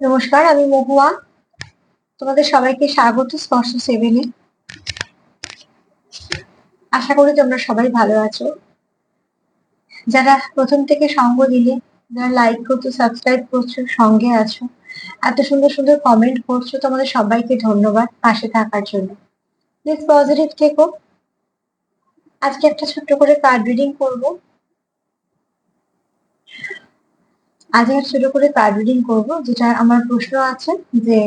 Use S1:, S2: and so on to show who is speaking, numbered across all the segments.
S1: নমস্কার, আমি মহুয়া। তোমাদের সবাইকে স্বাগত স্পর্শ সেভেনে। আশা করি তোমরা সবাই ভালো আছো। যারা প্রথম থেকে সঙ্গ দিলে যারা লাইক করছ সাবস্ক্রাইব করছ, সঙ্গে আছো, এত সুন্দর সুন্দর কমেন্ট করছ, তোমাদের সবাইকে ধন্যবাদ পাশে থাকার জন্য। প্লিজ পজিটিভ থেকো। আজকে একটা ছোট্ট করে কার্ড রিডিং করব। আজ আমি ছোট করে কার্ড রিডিং করব, যেটা আমার প্রশ্ন আছে যে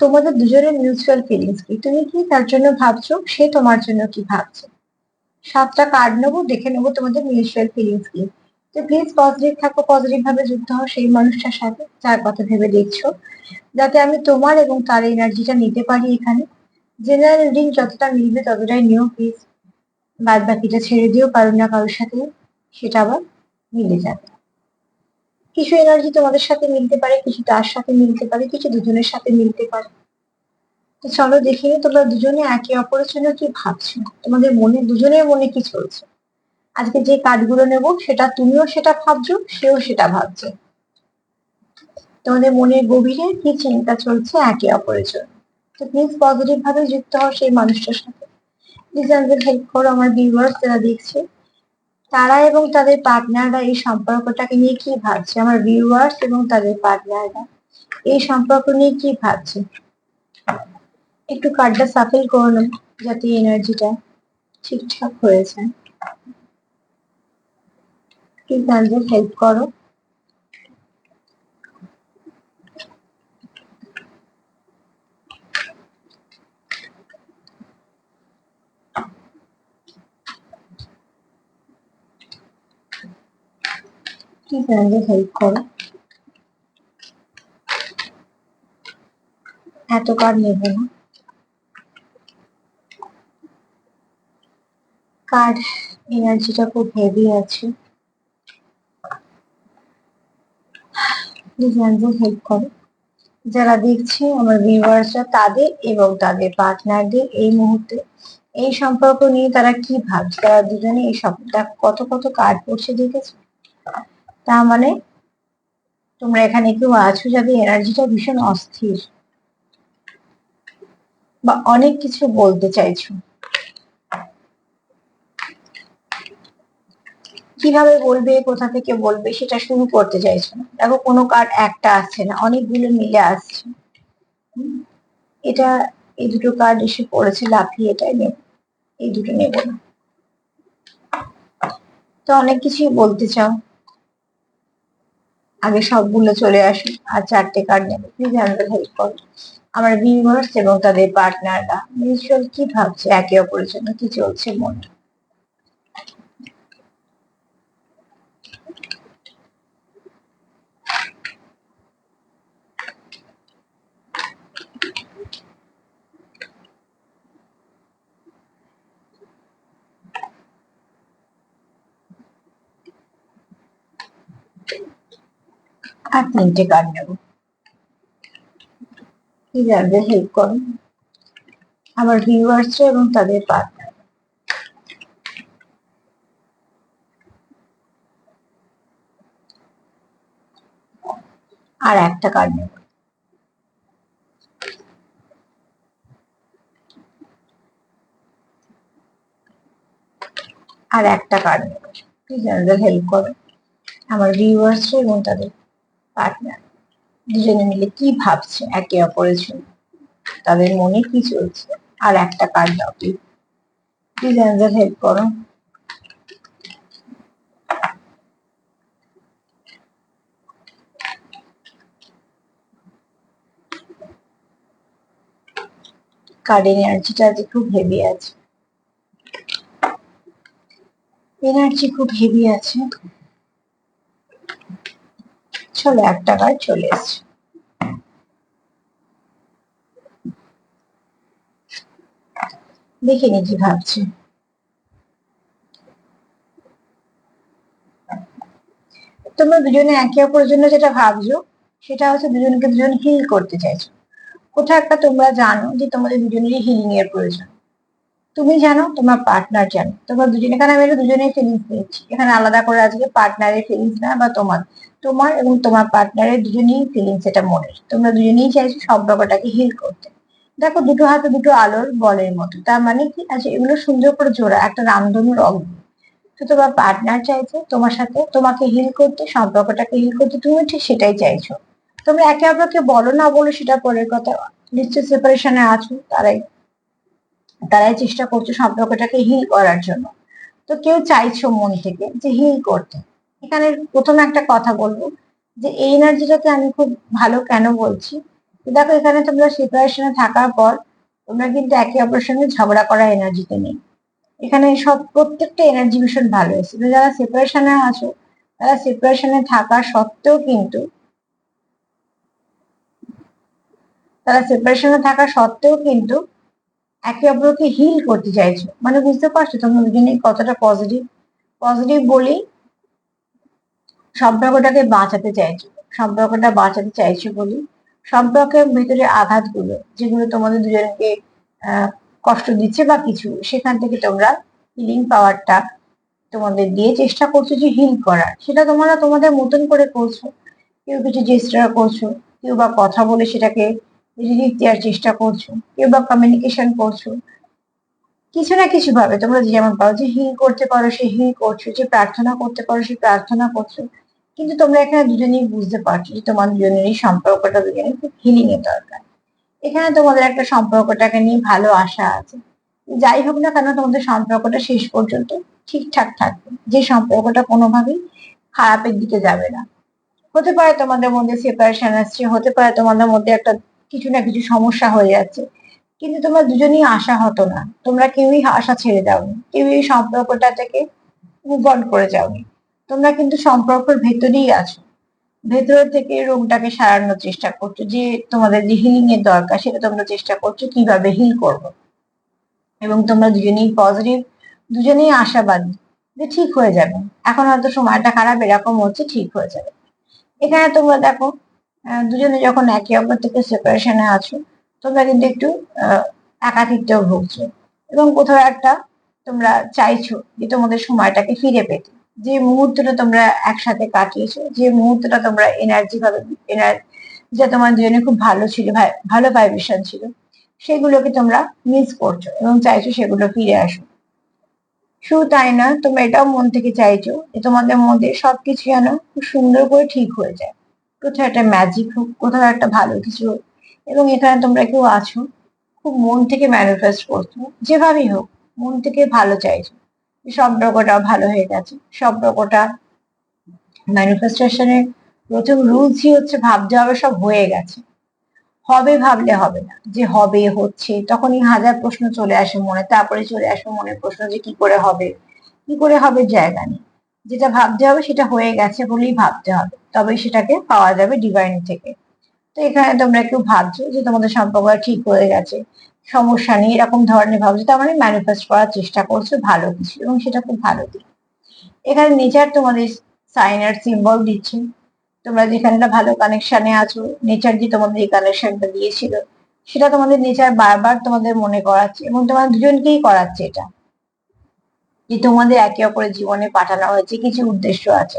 S1: তোমাদের দুজনের মিউচুয়াল ফিলিংস কি? তুমি কি তার জন্য ভাবছ? সে তোমার জন্য কি ভাবছে? সাতটা কার্ড নেব, দেখে নেব তোমাদের মিউচুয়াল ফিলিংস কি। তো প্লিজ পজিটিভ থাকো পজিটিভ ভাবে যুক্ত হও সেই মানুষটার সাথে, যার কথা ভেবে দেখছ। যাতে আমি তোমার এবং তার এনার্জিটা নিতে পারি এখানে। জেনারেল রিডিং যতটা মিলবে ততটাই নিও প্লিজ বাদ বাকিটা ছেড়ে দিও কারোর না কারোর সাথে সেটা আবার মিলে যাবে। কিছু এনার্জি তোমাদের সাথে মিলতে পারে, কিছু তার সাথে মিলতে পারে, কিছু দুজনের সাথে মিলতে পারে। তো চলো দেখি তোমরা দুজনে একে অপরের জন্য কি ভাবছ? তোমাদের মনে, দুজনের মনে কি চলছে? আজকে যে কার্ডগুলো নেব, সেটা তুমিও সেটা ভাবছ, সেও সেটা ভাবছে। তোমাদের মনের গভীরে কি চিন্তা চলছে একে অপরের জন্য? তো প্লিজ পজিটিভ ভাবে যুক্ত হও সেই মানুষটার সাথে। প্লিজ আমাদের হেল্প করো, আমার ভিউয়ার্স যারা দেখছে। তারা এবং তাদের পার্টনাররা এই সম্পর্কটাকে নিয়ে কি ভাবছে? আমার ভিউয়ার্স এবং তাদের পার্টনাররা এই সম্পর্ক নিয়ে কি ভাবছে? একটু কার্ডটা সাফেল করে যাতে এনার্জিটা ঠিকঠাক হয়ে যায় হেল্প করো। আমাদের হেল্প করো। এত কার্ড নেব না। কার্ড এনার্জিটা খুব হেভি আছে। প্লিজ আমাদের হেল্প করো। যারা দেখছে আমার ভিউয়ার্সরা তাদের এবং তাদের পার্টনারদের এই মুহূর্তে এই সম্পর্ক নিয়ে তারা কি ভাবছে? তারা দুজনে এই সবটা কত কত কার্ড পড়ছে, দেখেছ? তার মানে তোমরা এখানে কেউ আছো যাদের এনার্জিটা ভীষণ অস্থির বা অনেক কিছু বলতে চাইছো। কীভাবে বলবে, কোথা থেকে বলবে সেটা শুরু করতে চাইছো না। দেখো, কোনো কার্ড একটা আসছে না, অনেকগুলো মিলে আসছে। এটা, এই দুটো কার্ড এসে পড়েছে লাফিয়ে এটাই নেব এই দুটো নেব না। তো অনেক কিছুই বলতে চাও। আগে সবগুলো চলে আসি, আর চারটে কার্ড নেবে। প্লিজ আমাদের হেল্প করো। আমার ভিউয়ার্স এবং তাদের পার্টনাররা মিউচুয়াল কি ভাবছে? একে অপরের জন্য কি চলছে মনে আর তিনটে কার্ড নেব আমাদের হেল্প করো। আমার ভিউয়ার্সরা এবং তাদের পার্টনার আর একটা কার্ড নেব আর একটা কার্ড নেব প্লিজ হেল্প করো। আমার ভিউয়ার্সরা এবং তাদের পার্টনার দুজনে মিলে কি ভাবছে? একে অপরের জন্য। তাদের মনে কি চলছে? আর একটা কার্ড দাও প্লিজ প্লিজ আমাদের হেল্প করো। কার্ডের এনার্জিটা আজ খুব হেভি আছে। এনার্জি খুব হেভি আছে। চলো, এক টাকায় চলে এসছে। দেখে নি কি ভাবছে। তোমরা দুজনে একে অপরের জন্য যেটা ভাবছ, সেটা হচ্ছে দুজনকে দুজন হিল করতে চাইছো। কোথাও একটা তোমরা জানো যে তোমাদের দুজনেরই হিলিং এর প্রয়োজন। তুমি জানো তোমার পার্টনার জানো তোমরা দুজনে, এখানে আমি দুজনেই ফিলিংস নিচ্ছি এখানে আলাদা করে আজকে পার্টনারের ফিলিংস না, বা তোমার তোমার এবং তোমার পার্টনারের দুজনেই ফিলিংস এটা মনের। তোমরা দুজনেই চাইছো সব সম্পর্কটাকে হিল করতে। দেখো, দুটো হাতে দুটো আলোর বলের মতো। তার মানে কি? আছে এগুলো সুন্দর করে জোড়া, একটা রামধনু রং তো তোমার পার্টনার চাইছে তোমার সাথে, তোমাকে হিল করতে সম্পর্কটাকে হিল করতে তুমি ঠিক সেটাই চাইছো। তোমরা একে অপরকে বলো না বলো, সেটা পরের কথা। নিশ্চয় সেপারেশনে আছো, তারাই তারাই চেষ্টা করছ সম্পর্কটাকে হিল করার জন্য। তো কেউ চাইছো মন থেকে যে হিল করতে। এখানে প্রথমে একটা কথা বলব যে এই এনার্জিটাকে আমি খুব ভালো কেন বলছি? দেখো এখানে তোমরা সেপারেশনে থাকার পর তোমরা কিন্তু একে অপরের সঙ্গে ঝগড়া করা এনার্জিতে নেই। এখানে সব প্রত্যেকটা এনার্জি ভীষণ ভালো এসেছে যারা সেপারেশনে আছো, তারা সেপারেশনে থাকা সত্ত্বেও কিন্তু তারা সেপারেশনে থাকা সত্ত্বেও কিন্তু একে অপরকে হিল করতে চাইছো। মানে বুঝতে পারছ তোমরা দুজনে কতটা পজিটিভ পজিটিভ বলি, সম্পর্কটাকে বাঁচাতে চাইছো। সম্পর্কটা বাঁচাতে চাইছো বলি, সম্পর্কের ভিতরে আঘাতগুলো, যেগুলো তোমাদের দুজনকে কষ্ট দিচ্ছে বা কিছু, সেখান থেকে তোমরা হিলিং পাওয়ারটা তোমাদের দিয়ে চেষ্টা করছ যে হিল করার। সেটা তোমরা তোমাদের মতন করে করছ। কেউ কিছু চেষ্টা করছ, কেউ বা কথা বলে সেটাকে রিলিফ দেওয়ার চেষ্টা করছ, কেউ বা কমিউনিকেশন করছ। কিছু না কিছু ভাবে, তোমরা যেমন পারো যে হিল করতে পারো, সে হিল করছ, যে প্রার্থনা করতে পারো, সে প্রার্থনা করছ। কিন্তু তোমরা এখানে দুজনেই বুঝতে পারছ যে তোমার দুজনেরই সম্পর্কটা দুজনের খুব হিলিং এর দরকার। এখানে তোমাদের একটা সম্পর্কটাকে নিয়ে ভালো আশা আছে। যাই হোক না কেন, তোমাদের সম্পর্কটা শেষ পর্যন্ত ঠিকঠাক থাকবে। যে সম্পর্কটা কোনোভাবেই খারাপের দিকে যাবে না। হতে পারে তোমাদের মধ্যে সেপারেশন আসছে, হতে পারে তোমাদের মধ্যে একটা কিছু না কিছু সমস্যা হয়ে যাচ্ছে। কিন্তু তোমরা দুজনেই আশা হতো না। তোমরা কেউই আশা ছেড়ে যাওনি কেউই এই সম্পর্কটা থেকে মুভ অন করে যাওনি। তোমরা কিন্তু সম্পর্কের ভেতরেই আছো। ভেতর থেকে রোগটাকে সারানোর চেষ্টা করছ। যে তোমাদের যে হিলিং এর দরকার, সেটা তোমরা চেষ্টা করছ কীভাবে হিল করব। এবং তোমরা দুজনেই পজিটিভ দুজনেই আশাবাদী যে ঠিক হয়ে যাবে। এখন হয়তো সময়টা খারাপ, এরকম হচ্ছে, ঠিক হয়ে যাবে। এখানে তোমরা দেখো দুজনে যখন একে অপর থেকে সেপারেশনে আছো, তোমরা কিন্তু একটু একাকিত্ব ভুগছো। এবং কোথাও একটা তোমরা চাইছো যে তোমাদের সময়টাকে ফিরে পেতে। যে মুহূর্তটা তোমরা একসাথে কাটিয়েছো, যে মুহূর্তটা তোমরা এনার্জি ভাবে যা তোমার দুজনে খুব ভালো ছিল ভালো ভাইব্রেশন ছিল, সেগুলোকে তোমরা মিস করছ এবং চাইছো সেগুলো ফিরে আসো শুধু তাই না, তোমরা এটাও মন থেকে চাইছো যে তোমাদের মধ্যে সবকিছু যেন খুব সুন্দর করে ঠিক হয়ে যায়। কোথাও একটা ম্যাজিক হোক, কোথাও একটা ভালো কিছু হোক, এবং এখানে তোমরা কেউ আছো, খুব মন থেকে ম্যানিফেস্ট করছ, যেভাবেই হোক, মন থেকে ভালো চাইছো সম্পর্কটা ভালো হয়ে গেছে সম্পর্কটা ম্যানিফেস্টেশনের প্রথম রুলসই হচ্ছে ভাবতে হবে সব হয়ে গেছে। হবে ভাবলে হবে না, যে হবে, হচ্ছে, তখনই হাজার প্রশ্ন চলে আসে মনে, তারপরে চলে আসে মনে প্রশ্ন যে কি করে হবে, কি করে হবে জায়গা নেই। যেটা ভাবতে হবে সেটা হয়ে গেছে বলেই ভাবতে হবে। তবে সেটাকে পাওয়া যাবে ডিভাইন থেকে। তো এখানে তোমরা একটু ভাবছ যে তোমাদের সম্পর্ক ঠিক হয়ে গেছে, সমস্যা নেই, এরকম ধরনের ভাবছ, তার মানে ম্যানিফেস্ট করার চেষ্টা করছ ভালো কিছু এবং সেটা খুব ভালো দিক। এখানে নেচার তোমাদের সাইনার সিম্বল দিচ্ছে। তোমরা যেখানে ভালো কানেকশনে আছো নেচার যে তোমাদের এই কানেকশনটা দিয়েছিল, সেটা তোমাদের নেচার বারবার তোমাদের মনে করাচ্ছে এবং তোমাদের দুজনকেই করাচ্ছে এটা। যে তোমাদের একে অপরের জীবনে পাঠানো হয়েছে, কিছু উদ্দেশ্য আছে।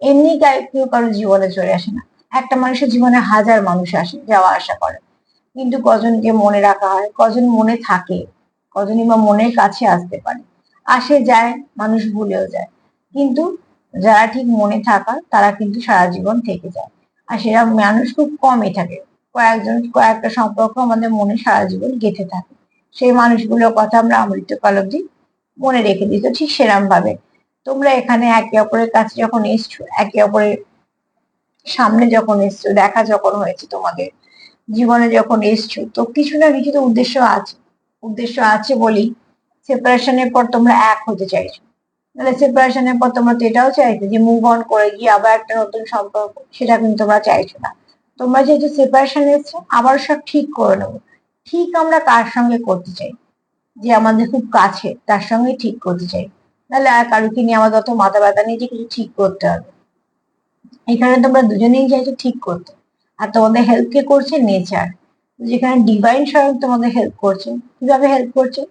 S1: এমনি কেউ কারও জীবনে চলে আসে না। একটা মানুষের জীবনে হাজার মানুষ আসে, যাওয়া আসা করে। কিন্তু কজনকে মনে রাখা হয়, কজন মনে থাকে, কজনই বা মনের কাছে আসতে পারে। আসে, যায়, মানুষ ভুলেও যায়। কিন্তু যারা ঠিক মনে থাকা, তারা কিন্তু সারা জীবন থেকে যায়। আর সেরা মানুষ খুব কমই থাকে। কয়েকজন, কয়েকটা সম্পর্ক আমাদের মনে সারা জীবন গেঁথে থাকে। সেই মানুষগুলোর কথা আমরা অমৃতকাল অব্দি মনে রেখে দিত ঠিক সেরাম ভাবে তোমরা এখানে একে অপরের কাছে যখন এসছো, একে অপরের সামনে যখন এসছো, দেখা যখন হয়েছে তোমাদের, জীবনে যখন এসছো, তো কিছু না কিছু তো উদ্দেশ্য আছে। উদ্দেশ্য আছে বলেই সেপারেশনের পর তোমরা এক হতে চাইছো। তাহলে সেপারেশনের পর তোমরা তো এটাও চাইছো যে মুভ অন করে গিয়ে আবার একটা নতুন সম্পর্ক, সেটা কিন্তু তোমরা চাইছো না। তোমরা যেহেতু সেপারেশন এসছো, আবার সব ঠিক করে নেব। ঠিক আমরা কার সঙ্গে করতে চাই? যে আমাদের খুব কাছে, তার সঙ্গে ঠিক করতে চাই। তাহলে আর কারুকে নিয়ে আমাদের অত মাথা ব্যথা নিয়ে যে কিছু ঠিক করতে হবে। এখানে তোমরা দুজনেই চাইছো ঠিক করতে। আর তোমাদের হেল্প কে করছে নেচার যেখানে ডিভাইন স্বয়ং তোমাদের হেল্প করছে। কীভাবে হেল্প করছে?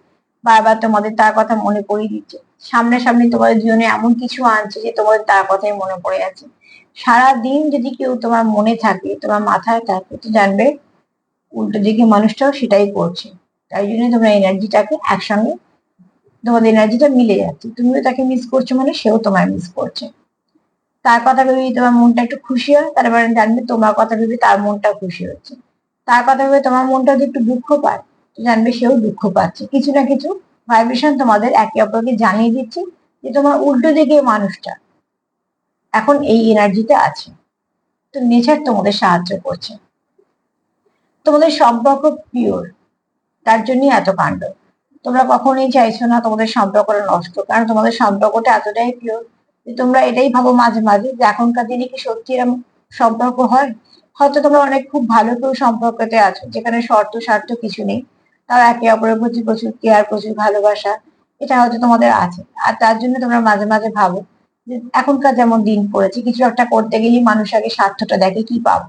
S1: বারবার তোমাদের তার কথা মনে পড়িয়ে দিচ্ছে। সামনে সামনে তোমাদের জীবনে এমন কিছু আনছে যে তোমাদের তার কথাই মনে পড়ে আছে সারা দিন যদি কেউ তোমার মনে থাকে, তোমার মাথায় থাকে, তো জানবে উল্টো দিকে মানুষটাও সেটাই করছে। তাই জন্য তোমরা এনার্জিটাকে একসঙ্গে তোমাদের এনার্জিটা মিলে যাচ্ছে। তুমিও তাকে মিস করছ মানে সেও তোমায় মিস করছে। তার কথা ভেবে তোমার মনটা একটু খুশি হয় তারপরে জানবে তোমার কথা ভেবে তার মনটা খুশি হচ্ছে। তার কথা ভেবে তোমার মনটা যদি একটু দুঃখ পায় জানবে সেও দুঃখ পাচ্ছে। কিছু না কিছু ভাইব্রেশন তোমাদের একে অপরকে জানিয়ে দিচ্ছে যে তোমার উল্টো দিকে মানুষটা এখন এই এনার্জিতে আছে। তো নেচার তোমাদের সাহায্য করছে। তোমাদের সম্পর্ক পিওর তার জন্যই এত কাণ্ড। তোমরা কখনোই চাইছো না তোমাদের সম্পর্কটা নষ্ট, কারণ তোমাদের সম্পর্কটা এতটাই পিওর যে তোমরা এটাই ভাবো মাঝে মাঝে যে এখনকার দিনে কি সত্যি এরকম সম্পর্ক হয়। হয়তো তোমরা অনেক খুব ভালো কেউ সম্পর্কতে আছো, যেখানে শর্ত স্বার্থ কিছু নেই। তারা একে অপরের প্রতি প্রচুর কেয়ার প্রচুর ভালোবাসা, এটা হয়তো তোমাদের আছে। আর তার জন্য তোমরা মাঝে মাঝে ভাবো যে এখনকার যেমন দিন পড়েছে, কিছু একটা করতে গেলেই মানুষ আগে স্বার্থটা দেখে কি পাবো।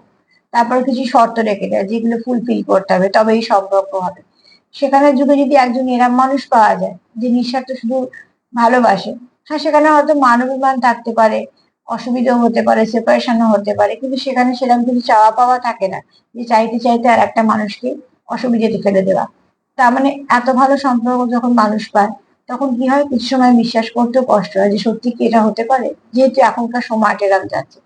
S1: তারপর কিছু শর্ত রেখে দেয় যেগুলো ফুলফিল করতে হবে তবে এই সম্পর্ক হবে। সেখানে যুগে যদি একজন এরম মানুষ পাওয়া যায়, যে নিঃস্বার্থ শুধু ভালোবাসে হ্যাঁ সেখানে হয়তো মানবিমান থাকতে পারে, অসুবিধাও হতে পারে সেপারেশনও হতে পারে, কিন্তু সেখানে সেরকম কিছু চাওয়া পাওয়া থাকে না, যে চাইতে চাইতে আর একটা মানুষকে অসুবিধাতে ফেলে দেওয়া। তার মানে এত ভালো সম্পর্ক যখন মানুষ পায়, তখন কি হয়, কিছু সময় বিশ্বাস করতেও কষ্ট হয় যে সত্যি কি এটা হতে পারে, যেহেতু এখনকার সময় এরকম যাচ্ছে।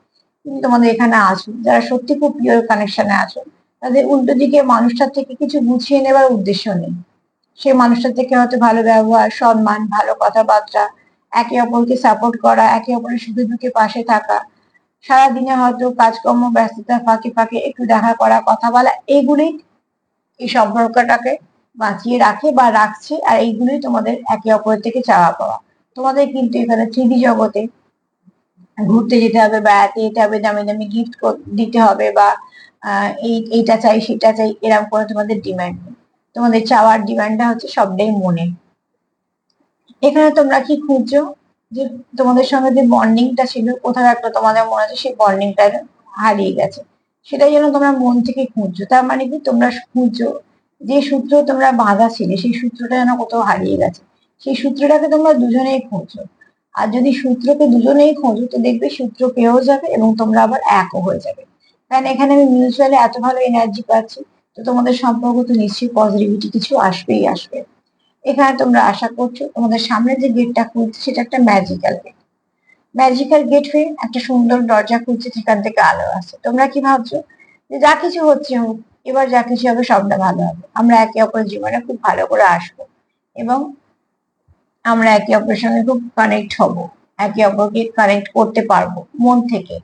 S1: কিন্তু তোমাদের এখানে আছো, যারা সত্যি খুব প্রিয় কানেকশনে আছো তাদের উল্টো দিকে মানুষটার থেকে কিছু গুছিয়ে নেবার উদ্দেশ্য নেই। সেই মানুষটার থেকে হয়তো ভালো ব্যবহার, সম্মান, ভালো কথাবার্তা, একে অপরকে সাপোর্ট করা, একে অপরের সুখে দুঃখে পাশে থাকা, সারাদিনে হয়তো কাজকর্ম, ব্যস্ততা, ফাঁকে ফাঁকে একটু দেখা করা, কথা বলা এইগুলি এই সম্পর্কটাকে বাঁচিয়ে রাখে বা রাখছে আর এইগুলোই তোমাদের একে অপরের থেকে চাওয়া পাওয়া। তোমাদের কিন্তু এখানে থ্রিডি জগতে ঘুরতে যেতে হবে, বেড়াতে যেতে হবে দামি দামি গিফট দিতে হবে বা এই, এইটা চাই, সেটা চাই এরকম করে তোমাদের ডিমান্ড নেই। তোমাদের চাওয়ার ডিমান্ডটা হচ্ছে সবটাই মনে। এখানে তোমরা কি খুঁজছো? যে তোমাদের সঙ্গে যে বন্ডিংটা ছিল কোথাও একটা তোমাদের মনে হচ্ছে সেই বন্ডিংটা হারিয়ে গেছে। সেটাই যেন তোমরা মন থেকে খুঁজছো। তার মানে কি? তোমরা খুঁজছো যে সূত্র তোমরা বাঁধা ছিলে, সেই সূত্রটা যেন কোথাও হারিয়ে গেছে। সেই সূত্রটাকে তোমরা দুজনেই খুঁজছো। আর যদি সূত্রকে দুজনেই খোঁজো, তো দেখবে সূত্র পেয়েও যাবে এবং তোমরা আবার একও হয়ে যাবে। কারণ এখানে আমি মিউচুয়ালি এত ভালো এনার্জি পাচ্ছি, তো তোমাদের সম্পর্ক তো নিশ্চয়ই পজিটিভিটি কিছু আসবেই আসবে। এখানে তোমরা আশা করছ, তোমাদের সামনে যে গেটটা খুলছে, সেটা একটা ম্যাজিক্যাল গেট ম্যাজিক্যাল গেট হয়ে একটা সুন্দর দরজা খুলছে সেখান থেকে আলো আসছে তোমরা কি ভাবছ? যে যা কিছু হচ্ছে হোক, এবার যা কিছু হবে, সবটা ভালো হবে। আমরা একে অপরের জীবনে খুব ভালো করে আসব এবং আমরা একে অপরের সঙ্গে খুব কানেক্ট হব। একে অপরকে কানেক্ট করতে পারব, মন থেকে।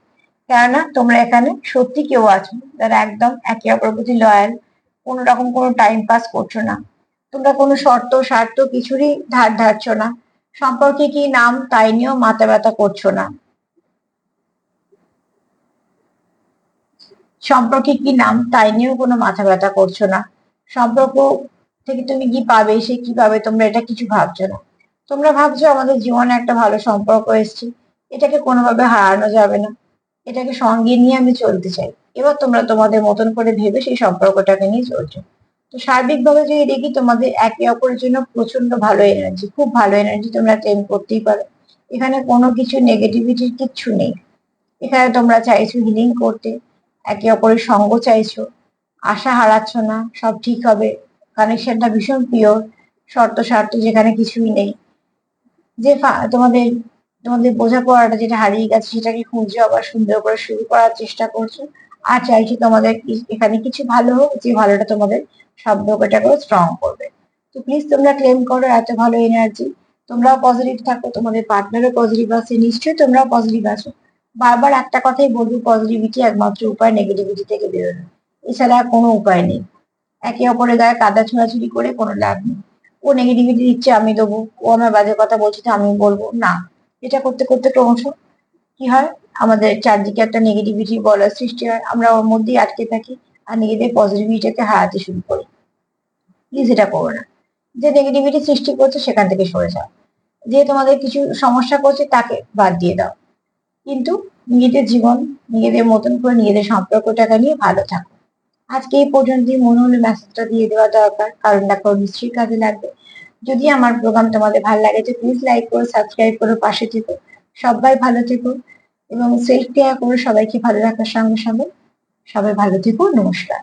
S1: কেননা তোমরা এখানে সত্যি কেউ আছো যারা একদম একে অপরের প্রতি লয়াল কোন রকম কোনো টাইম পাস করছ না। তোমরা কোনো শর্ত, স্বার্থ কিছুরই ধার ধারছো না। সম্পর্কে কি নাম, তাই নিয়েও মাথা ব্যথা করছ না। সম্পর্কে কি নাম, তাই নিয়েও কোনো মাথা ব্যথা করছ না। সম্পর্ক থেকে তুমি কি পাবে, সে কি পাবে, তোমরা এটা কিছু ভাবছ না। তোমরা ভাবছ আমাদের জীবনে একটা ভালো সম্পর্ক এসছে। এটাকে কোনোভাবে হারানো যাবে না। এটাকে সঙ্গে নিয়ে আমি চলতে চাই। এবার তোমরা তোমাদের মতন করে ভেবে সেই সম্পর্কটাকে নিয়ে চলছো। তো সার্বিকভাবে যদি দেখি তোমাদের একে অপরের জন্য প্রচণ্ড ভালো এনার্জি খুব ভালো এনার্জি তোমরা ক্লেম করতেই পারো। এখানে কোনো কিছু নেগেটিভিটির কিচ্ছু নেই। এখানে তোমরা চাইছো হিলিং করতে, একে অপরের সঙ্গ চাইছো, আশা হারাচ্ছ না, সব ঠিক হবে কানেকশনটা ভীষণ পিওর শর্ত স্বার্থ যেখানে কিছুই নেই। যে তোমাদের তোমাদের বোঝাপড়াটা যেটা হারিয়ে গেছে, সেটাকে খুঁজে আবার সুন্দর করে শুরু করার চেষ্টা করছ। আর চাইছি তোমাদের এখানে কিছু ভালো হোক, যে ভালোটা তোমাদের সম্পর্কটাকে স্ট্রং করবে। তো প্লিজ তোমরা ক্লেম করো এত ভালো এনার্জি তোমরাও পজিটিভ থাকো, তোমাদের পার্টনারও পজিটিভ আছে, নিশ্চয়ই তোমরাও পজিটিভ আছো। বারবার একটা কথাই বলব পজিটিভিটি একমাত্র উপায় নেগেটিভিটি থেকে বেরোনো। এছাড়া কোনো উপায় নেই। একে অপরের গায়ে কাদা ছোড়াছুড়ি করে কোনো লাভ নেই। ও নেগেটিভিটি দিচ্ছে, আমি দেবো। ও আমার বাজে কথা বলছে, তো আমি বলব। না। এটা করতে করতে ক্রমশ কি হয়? আমাদের চারদিকে একটা নেগেটিভিটি বলার সৃষ্টি হয়। আমরা ওর মধ্যেই আটকে থাকি আর নিজেদের পজিটিভিটিকে হারাতে শুরু করি। প্লিজ এটা করো না। যে নেগেটিভিটি সৃষ্টি করছে সেখান থেকে সরে যাও। যে তোমাদের কিছু সমস্যা করছে তাকে বাদ দিয়ে দাও। কিন্তু নিজেদের জীবন, নিজেদের মতন করে নিজেদের সম্পর্কটাকে নিয়ে ভালো থাকো। আজকে এই পর্যন্তই। মনে হলো মেসেজটা দিয়ে দেওয়া দরকার। কারণ দেখো, নিশ্চয়ই কাজে লাগবে। যদি আমার প্রোগ্রাম তোমাদের ভালো লাগে তো প্লিজ লাইক করো সাবস্ক্রাইব করো, পাশে থেকো। সবাই ভালো থেকো এবং সেলফ কেয়ার করো, সবাইকে ভালো রাখার সঙ্গে সঙ্গে সবাই ভালো থেকো। নমস্কার।